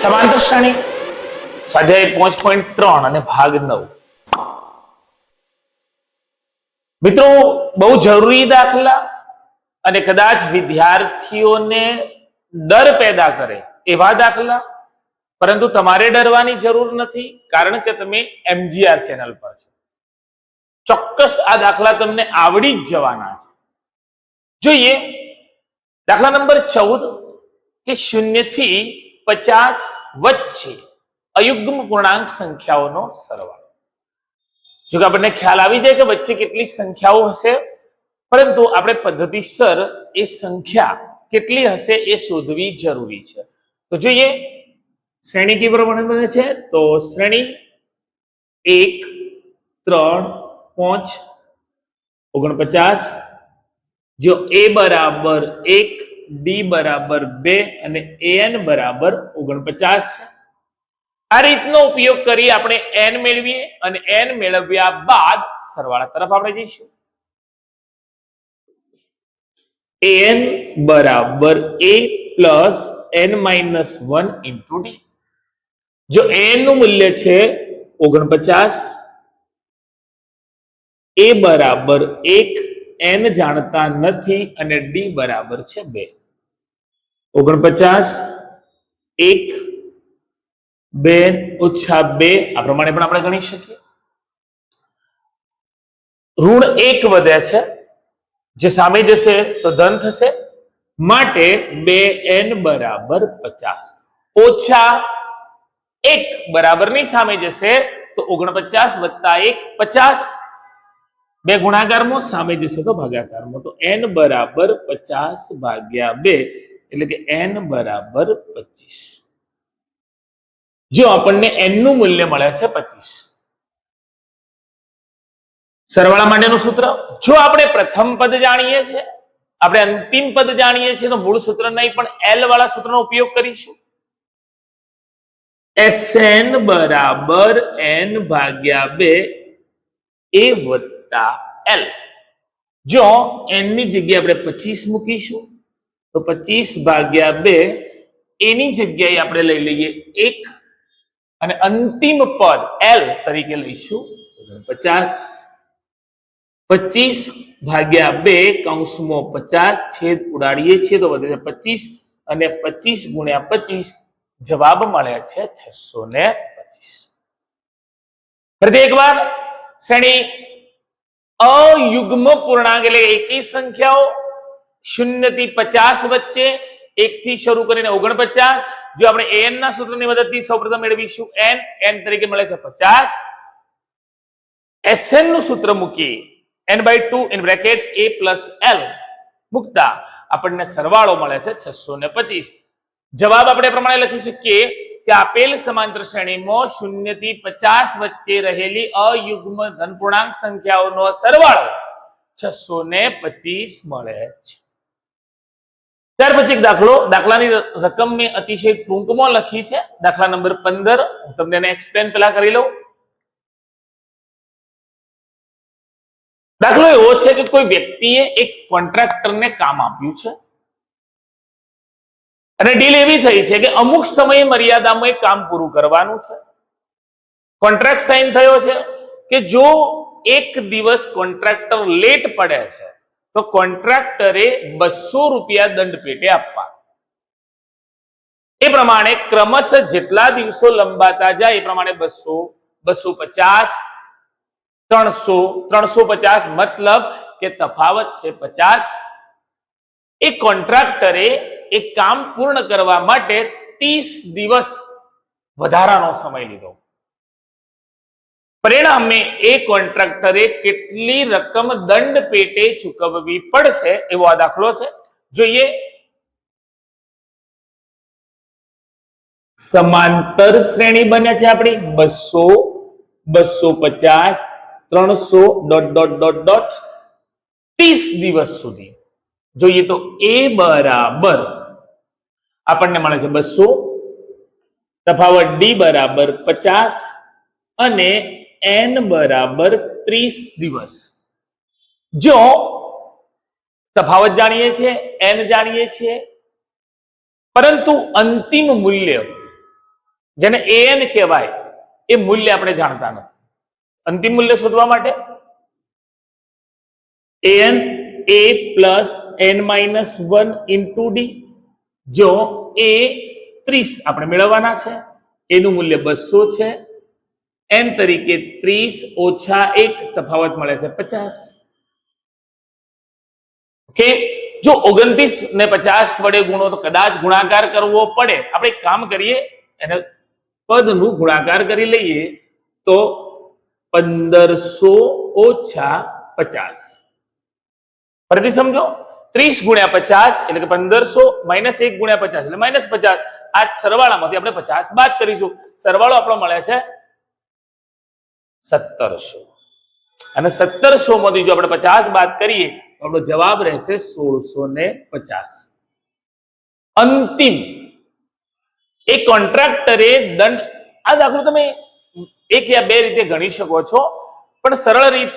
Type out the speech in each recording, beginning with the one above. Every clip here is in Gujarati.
સમાંતર શ્રેણી સ્વાધ્યાય પાંચ પોઈન્ટ ત્રણ અને ભાગ નવ. મિત્રો, બહુ જરૂરી દાખલા અને કદાચ વિદ્યાર્થીઓને ડર પેદા કરે એવા દાખલા, પરંતુ તમારે ડરવાની જરૂર નથી, કારણ કે તમે એમજીઆર ચેનલ પર છો. ચોક્કસ આ દાખલા તમને આવડી જ જવાના છે. જોઈએ, દાખલા નંબર ચૌદ કે શૂન્યથી પચાસ વચ્ચે અયુગ્મ પૂર્ણાંક સંખ્યાઓનો સરવાળો. જો કે આપણને ખ્યાલ આવી જાય કે વચ્ચે કેટલી સંખ્યાઓ હશે, પરંતુ આપણે પદ્ધતિસર એ સંખ્યા કેટલી હશે એ શોધવી જરૂરી છે. તો જોઈએ, શ્રેણી કેવી પ્રમાણે બને છે? તો શ્રેણી એક, ત્રણ પાંચ, ઓગણપચાસ, જો એ બરાબર એક, ડી બરાબર બે અને એન બરાબર ઓગણપચાસ. છે આ રીતનો ઉપયોગ કરી આપણે એન મેળવીએ અને એન મેળવ્યા બાદ સરવાળા તરફ આપણે જઈશું. એન બરાબર A plus N minus one into D. જો એનનું મૂલ્ય છે ઓગણપચાસ એ બરાબર એક, એન જાણતા નથી અને ડી બરાબર છે બે. ઓગણપચાસ, એક, બે, ઓછા બે, આ પ્રમાણે પણ આપણે ગણી શકીએ. ઋણ એક વધે છે, જે સામે જશે તો ધન થશે, માટે બે, એન બરાબર પચાસ. ઓછા એક બરાબરની સામે જશે તો ઓગણપચાસ વત્તા એક, પચાસ. બે ગુણાકારમાં સામે જશે તો ભાગાકારમાં. તો એન બરાબર પચાસ ભાગ્યા બે, એટલે કે એન બરાબર પચીસ. જો આપણને એનનું મૂલ્ય મળે છે પચીસ. સરવાળા માટેનું સૂત્ર, જો આપણે પ્રથમ પદ જાણીએ છીએ, આપણે અંતિમ પદ જાણીએ છીએ, તો મૂળ સૂત્ર નહીં, પણ એલ વાળા સૂત્રનો ઉપયોગ કરીશું. એસએન બરાબર એન ભાગ્યા બે એ વત્તા એલ જો એનની જગ્યાએ આપણે પચીસ મૂકીશું, તો પચીસ ભાગ્યા બે, એની જગ્યાએ આપણે લઈ લઈએ એક. અને અંતિમ પદ એલ તરીકે લઈશું, પચાસ. પચીસ ભાગ્યા બે કૌંસમાં પચાસ, છેદ ઉડાડીએ છીએ તો વધે છે પચીસ. અને પચીસ ગુણ્યા પચીસ જવાબ મળે છે છસો ને પચીસ. ફરીથી એકવાર, શ્રેણી અયુગ્મ પૂર્ણાંક એટલે એકી સંખ્યાઓ શૂન્યથી પચાસ વચ્ચે એક થી શરૂ કરીને ઓગણપચાસ. જો આપણે એન ના સૂત્રની મદદથી સૌપ્રથમ મેળવીશું એન એન તરીકે મળે છે પચાસ. એસએનનું સૂત્ર મૂકીએ N by two in bracket A plus L મૂકતા આપણને સરવાળો મળે છે છસો ને પચીસ. જવાબ આપણે પ્રમાણે લખી શકીએ કે આપેલ સમાંતર શ્રેણીમાં શૂન્યથી પચાસ વચ્ચે રહેલી અયુગ્મ ધનપૂર્ણાંક સંખ્યાઓનો સરવાળો છસો ને પચીસ મળે છે. ત્યાર પછી દાખલો, દાખલાની રકમ મેં અતિશય ટૂંકમાં લખી છે. દાખલા નંબર પંદર, હું તમને એને એક્સપ્લેન પેલા કરી લઉં. દાખલો એવો છે કે કોઈ વ્યક્તિએ એક કોન્ટ્રાક્ટરને કામ આપ્યું છે. અને ડીલ એવી થઈ છે કે અમુક સમય મર્યાદામાં એ કામ પૂરું કરવાનું છે. કોન્ટ્રાક્ટ સાઇન થયો છે કે જો એક દિવસ કોન્ટ્રાક્ટર લેટ પડે છે, તો કોન્ટ્રાક્ટરે બસો રૂપિયા દંડ પેટે આપવા. એ પ્રમાણે ક્રમશઃ જેટલા દિવસો લંબાતા જાય, એ પ્રમાણે બસો બસો પચાસ, ત્રણસો ત્રણસો પચાસ મતલબ કે તફાવત છે પચાસ. એ કોન્ટ્રાક્ટરે એ કામ પૂર્ણ કરવા માટે ત્રીસ દિવસ વધારાનો સમય લીધો. પરિણામે એ કોન્ટ્રાક્ટરે કેટલી રકમ દંડ પેટે ચૂકવવી પડશે એવો આ દાખલો છે. જોઈએ. સમાંતર શ્રેણી બને છે આપણી. બસો બસો પચાસ, ત્રણસો ડોટ ડોટ ડોટ ડોટ ત્રીસ દિવસ સુધી. જોઈએ તો એ બરાબર આપણને મળે છે બસો. તફાવત ડી બરાબર પચાસ અને એન બરાબર ત્રીસ દિવસ. જો તફાવત જાણીએ છીએ એન જાણીએ છીએ, પરંતુ અંતિમ મૂલ્ય, જેને એન કહેવાય, એ મૂલ્ય આપણે જાણતા નથી. અંતિમ મૂલ્ય શોધવા માટે? N A plus N minus one into D જો એ ત્રીસ આપણે મેળવવાના છે, એનું મૂલ્ય બસો છે, એન તરીકે ત્રીસ ઓછા એક તફાવત મળે છે પચાસ. ઓકે? જો ઓગણત્રીસ ને પચાસ વડે ગુણો તો કદાચ ગુણાકાર કરવો પડે. આપણે એક કામ કરીએ, એને પદનું ગુણાકાર કરી લઈએ તો પંદરસો ઓછા પચાસ. ફરીથી સમજો. ત્રીસ ગુણ્યા પચાસ એટલે કે પંદરસો માઇનસ એક ગુણ્યા પચાસ એટલે માઇનસ પચાસ. આ સરવાળામાંથી આપણે પચાસ બાદ કરીશું. સરવાળો આપણો મળે છે સત્તરસો. અને સત્તરસો માંથી જો આપણે પચાસ બાદ કરીએ, તો આપણો જવાબ રહેશે સોળસો ને પચાસ. અંતિમ. એ કોન્ટ્રાક્ટરે દંડ, આ દાખલો તમે એક યા બે રીતે ગણી શકો છો, પણ સરળ રીત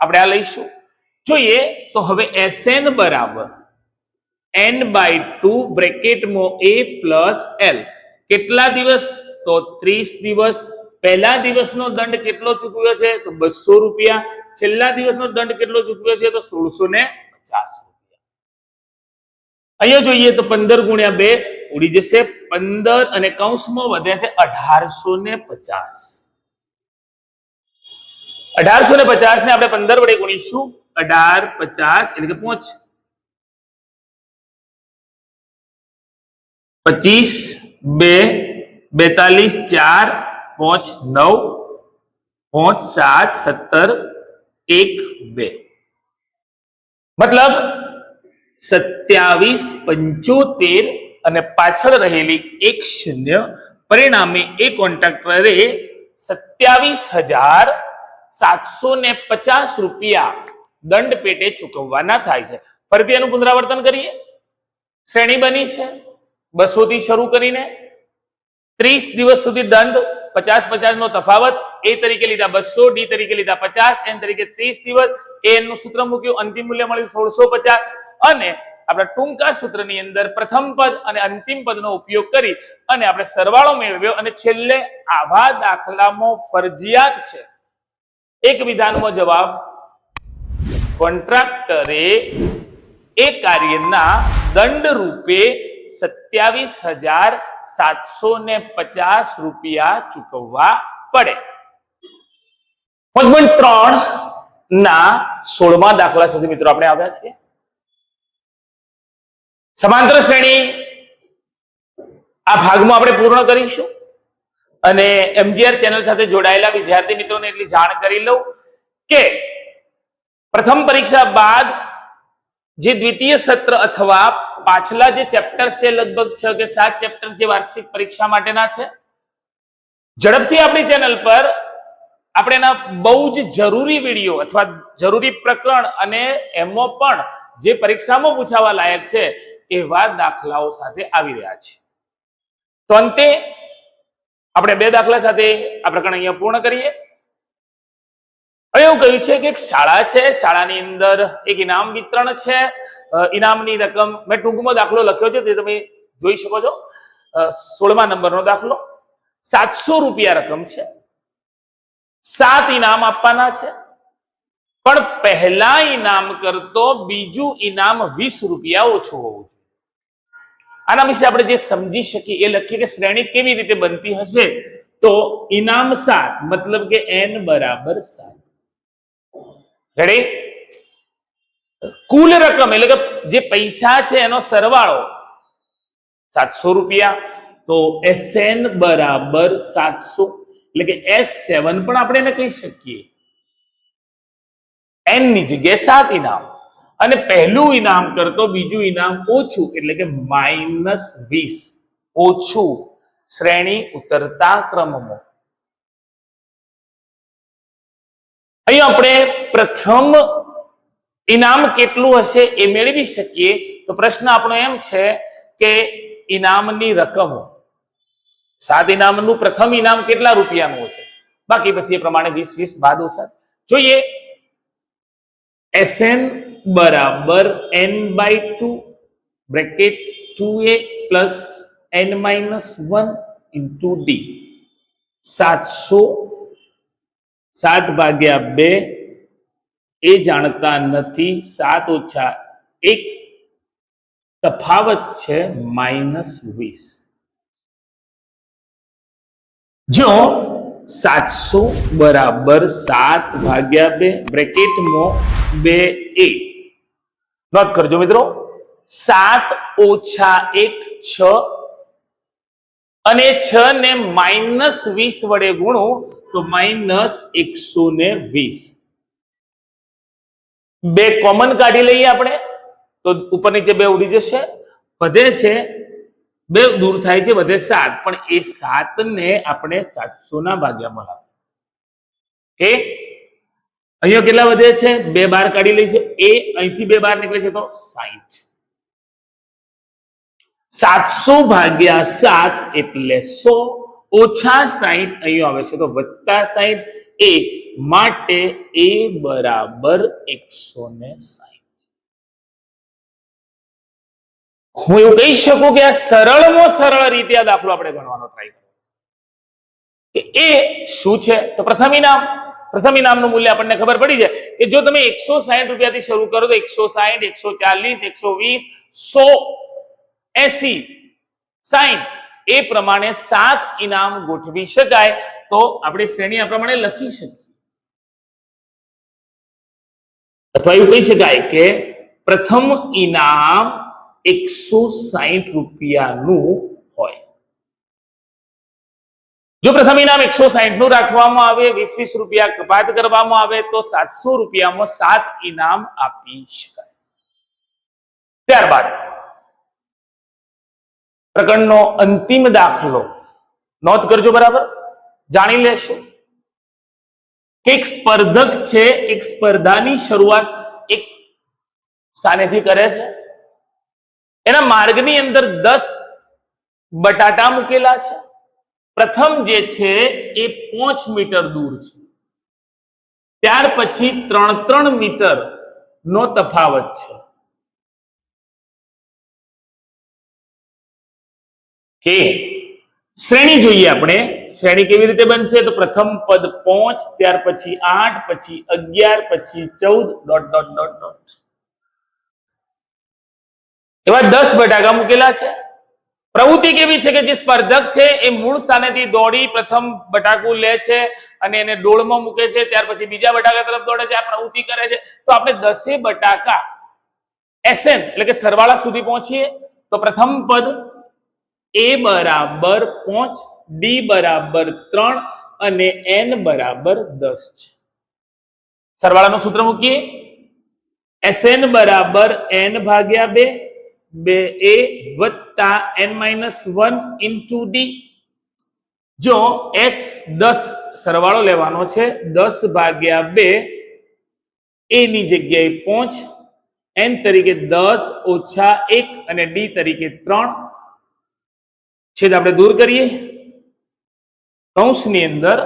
આપણે આ લઈશું. જોઈએ તો હવે એસએન બરાબર એન બાય ટુ બ્રેકેટમાં એ પ્લસ એલ કેટલા દિવસ? તો ત્રીસ દિવસ. પહેલા દિવસનો દંડ કેટલો ચૂકવ્યો છે? તો બસો રૂપિયા. છેલ્લા દિવસનો દંડ કેટલો ચૂકવ્યો છે? તો સોળસો ને પચાસ રૂપિયા. અહીંયા જોઈએ તો પંદર ગુણ્યા બે ઉડી જશે પંદર અને કૌંસમાં વધે છે અઢારસો ને પચાસ. અઢારસો ને પચાસ ને આપણે પંદર વડે ગુણીશું. અઢાર, પચાસ, એટલે કે પોચ. પચીસ, બે, બેતાલીસ, ચાર, પોચ, નવ, પોચ, સાત, સત્તર, એક, બે. મતલબ સત્યાવીસ, પંચોતેર અને પાછળ રહેલી એક શૂન્ય પરિણામે એ કોન્ટ્રાક્ટરે સત્યાવીસ હજાર સાતસો ને પચાસ રૂપિયા. દંડ પેટે ચૂકવવાના થાય છે. ફરીથી એનું પુનરાવર્તન કરીએ. શ્રેણી બની છે. બસો થી શરૂ કરીને ત્રીસ દિવસ સુધી દંડ, પચાસ પચાસ નો તફાવત, એ તરીકે લીધા બસો, ડી તરીકે લીધા પચાસ, એન તરીકે ત્રીસ દિવસ, એ એનું સૂત્ર મૂક્યું, અંતિમ મૂલ્ય મળ્યું સોળસો પચાસ. અને આપણા ટૂંકા સૂત્રની અંદર પ્રથમ પદ અને અંતિમ પદનો ઉપયોગ કરી અને આપણે સરવાળો મેળવ્યો અને છેલ્લે આવા દાખલામાં ફરજિયાત છે. એક વિધાનમાં જવાબ કોન્ટ્રાક્ટરે એ કાર્યના દંડ રૂપે સત્યાવીસ હજાર સાતસો ને પચાસ રૂપિયા ચૂકવવા પડે. પોઈન્ટ ત્રણ ના સોળમા દાખલા સુધી મિત્રો આપણે આવ્યા છીએ. સમાંતર શ્રેણી આ ભાગમાં આપણે પૂર્ણ કરીશું અને એમજીઆર ચેનલ સાથે જોડાયેલા વિદ્યાર્થી મિત્રોને એટલી જાણ કરી લઉં કે પ્રથમ પરીક્ષા બાદ જે દ્વિતીય સત્ર અથવા પાછલા જે ચેપ્ટર છે, લગભગ છ કે સાત ચેપ્ટર જે વાર્ષિક પરીક્ષા માટેના છે, ઝડપથી આપણી ચેનલ પર આપણે એના બહુ જ જરૂરી વીડિયો અથવા જરૂરી પ્રકરણ અને એમો પણ જે પરીક્ષામાં પૂછાવા લાયક છે, એવા દાખલાઓ સાથે આવી રહ્યા છે. તો અંતે આપણે બે દાખલા સાથે આ પ્રકરણ અહીંયા પૂર્ણ કરીએ. એવું કહ્યું છે કે એક શાળા છે, શાળાની અંદર એક ઇનામ વિતરણ છે. ઇનામની રકમ મેં ટૂંકમાં દાખલો લખ્યો છે, તે તમે જોઈ શકો છો. સોળમા નંબરનો દાખલો. સાતસો રૂપિયા રકમ છે. સાત ઇનામ આપવાના છે. પણ પહેલા ઇનામ કરતો બીજું ઇનામ વીસ રૂપિયા ઓછું હોવું જોઈએ. આના વિશે આપણે જે સમજી શકીએ, એ લખીએ કે શ્રેણી કેવી રીતે બનતી હશે? તો ઇનામ સાત, મતલબ કે એન બરાબર સાત. રેડી કુલ રકમ, એટલે કે જે પૈસા છે એનો સરવાળો સાતસો રૂપિયા, તો એસએન બરાબર સાતસો, એટલે કે એસ સેવન પણ આપણે એને કહી શકીએ. એનની જગ્યાએ સાત ઇનામ, અને પહેલું ઇનામ કરતો બીજું ઇનામ ઓછું, એટલે કે માઇનસ વીસ, ઓછું શ્રેણી ઉતરતા ક્રમમાં. અહીં આપણે પ્રથમ ઇનામ કેટલું હશે એ મેળવી શકીએ? તો પ્રશ્ન આપણો એમ છે કે ઇનામની રકમ સાત ઇનામનું પ્રથમ ઇનામ કેટલા રૂપિયાનું હશે? બાકી પછી એ પ્રમાણે વીસ વીસ બાદ ઓછા. જોઈએ. એસએન બરાબર N by two bracket two A plus N minus one into D. સાતસો સાત ભાગ્યા બે એ જાણતા નથી, સાત ઓછા એક તફાવત છે માઇનસ વીસ. જો સાતસો બરાબર સાત ભાગ્યા બે, બ્રેકેટમાં બે એ. નોટ કરજો મિત્રો. સાત ઓછા એક છ અને છ ને માઇનસ વીસ વડે ગુણો તો માઇનસ એકસો ને વીસ. બે કોમન કાઢી લઈએ આપણે, તો ઉપર નીચે બે ઉડી જશે. વધે છે, બે દૂર થાય છે, વધે સાત. પણ એ સાત ને આપણે સાતસો ના ભાગ્યામાં લાવો કે અહીંયા કેટલા વધે છે? બે બાર કાઢી લઈ છે એ અહીંથી બે બાર નીકળે છે તો સાઈઠ. સાતસો ભાગ્યા સાત એટલે સો. ઓછા સાઈઠ અહીંયા આવે છે તો વધતા સાઈઠ. એ માટે એ બરાબર એકસો ને સાહીઠ. હું એવું કહી શકું કે આ સરળમાં સરળ રીતે આ દાખલો આપણે ગણવાનો ટ્રાય કે એ શું છે? તો પ્રથમ ઇનામ પ્રથમ ઇનામનું મૂલ્ય આપણને ખબર પડી છે કે જો તમે એકસો સાહીઠ રૂપિયાથી શરૂ કરો તો એકસો સાહીઠ એકસો ચાલીસ એકસો વીસ સો, એસી, સાહીઠ. એ પ્રમાણે સાત ઇનામ ગોઠવી શકાય તો આપણે શ્રેણી આ પ્રમાણે લખી શકીએ. અથવા એવું કહી શકાય કે પ્રથમ ઇનામ એકસો સાહીઠ રૂપિયાનું હોય. જો પ્રથમ ઇનામ એકસો સાહીઠનું રાખવામાં આવે વીસ વીસ રૂપિયા કપાત કરવામાં આવે, તો સાતસો રૂપિયામાં સાત ઇનામ આપી શકાય. ત્યારબાદ, પ્રકરણનો અંતિમ દાખલો નોંધ કરજો બરાબર? જાણી લેશો. એક સ્પર્ધક છે, એક સ્પર્ધાની શરૂઆત એક સ્થાનેથી કરે છે. એના માર્ગની અંદર દસ બટાટા મૂકેલા છે. પ્રથમ જે છે એ પાંચ મીટર દૂર છે. ત્યાર પછી ત્રણ ત્રણ મીટર નો તફાવત છે. કે શ્રેણી જોઈએ આપણે. શ્રેણી કેવી રીતે બનશે? તો પ્રથમ પદ પાંચ, ત્યાર પછી આઠ, પછી અગિયાર, પછી ચૌદ, ડોટ ડોટ ડોટ ડોટ. એવા દસ બટાકા મૂકેલા છે. પ્રવૃત્તિ કેવી છે કે જે સ્પર્ધક છે એ મૂળ સ્થાનેથી દોડી પ્રથમ બટાકું લે છે અને એને ડોળમાં મૂકે છે, ત્યાર પછી બીજા બટાકા તરફ દોડે છે, આ પ્રવૃત્તિ કરે છે. તો આપણે દસે બટાકા એસએન એટલે કે સરવાળા સુધી પહોંચીએ. તો પ્રથમ પદ એ બરાબર પાંચ, ડી બરાબર ત્રણ અને એન બરાબર દસ છે. સરવાળાનું સૂત્ર મૂકીએ. એસએન બરાબર એન ભાગ્યા બે બે એ વત્તા N minus one into D. જો એસ દસ સરવાળો લેવાનો છે, દસ ભાગ્યા બે, એની જગ્યાએ પાંચ, એન તરીકે દસ ઓછા એક અને ડી તરીકે ત્રણ છેદ આપણે દૂર કરીએ. કૌંસની અંદર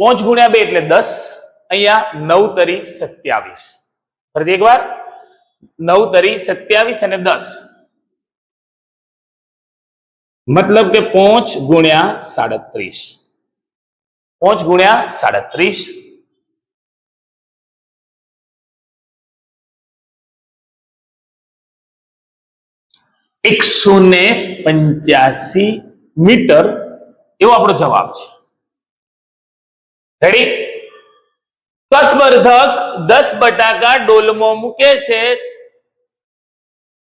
પાંચ ગુણ્યા બે એટલે દસ, અહીંયા નવ તરી સત્યાવીસ. ફરીથી એકવાર, નવ તરી સત્યાવીસ અને દસ. મતલબ કે પાંચ ગુણ્યા સાડત્રીસ. પાંચ ગુણ્યા સાડત્રીસ એકસો ને પંચ્યાસી મીટર એવો આપણો જવાબ છે. રેડી તો સ્પર્ધક દસ બટાકા ડોલમો મૂકે છે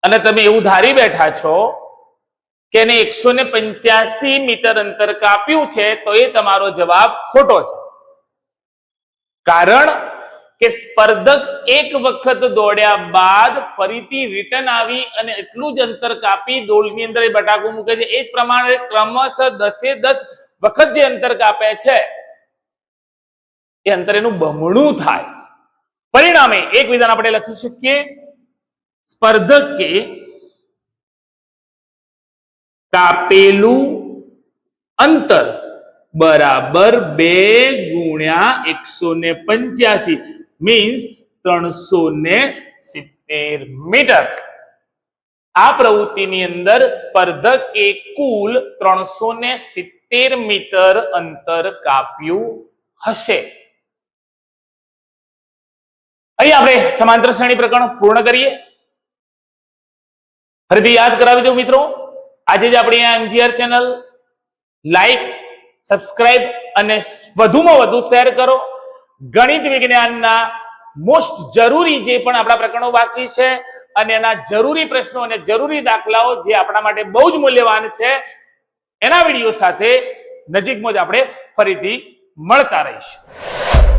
અને તમે એવું ધારી બેઠા છો કે એને એકસો ને પંચ્યાસી મીટર અંતર કાપ્યું છે તો એ તમારો જવાબ ખોટો છે. કારણ કે સ્પર્ધક એક વખત દોડ્યા બાદ ફરીથી રિટર્ન આવી અને એટલું જ અંતર કાપી ડોલની અંદર એ બટાકું મૂકે છે. એ પ્રમાણે ક્રમશઃ દસે દસ વખત જે અંતર કાપે છે, એ અંતર એનું બમણું થાય. પરિણામે એક વિધાન આપણે લખી શકીએ, સ્પર્ધકે કાપેલું અંતર બરાબર બે ગુણ્યા એકસો ને પંચ્યાસી. મીન્સ ત્રણસો ને સિત્તેર મીટર આ પ્રવૃત્તિની અંદર સ્પર્ધકે કુલ ત્રણસો ને સિત્તેર મીટર અંતર કાપ્યું હશે. અહીં આપણે સમાંતર શ્રેણી પ્રકરણ પૂર્ણ કરીએ. ફરીથી યાદ કરાવી દઉં મિત્રો. આજે જ આપણી આ એમજીઆર ચેનલ લાઈક સબસ્ક્રાઇબ અને વધુમાં વધુ શેર કરો. ગણિત વિજ્ઞાનના મોસ્ટ જરૂરી જે પણ આપણા પ્રકરણો બાકી છે અને એના જરૂરી પ્રશ્નો અને જરૂરી દાખલાઓ જે આપણા માટે બહુ જ મૂલ્યવાન છે, એના વીડિયો સાથે નજીકમાં જ આપણે ફરીથી મળતા રહીશું.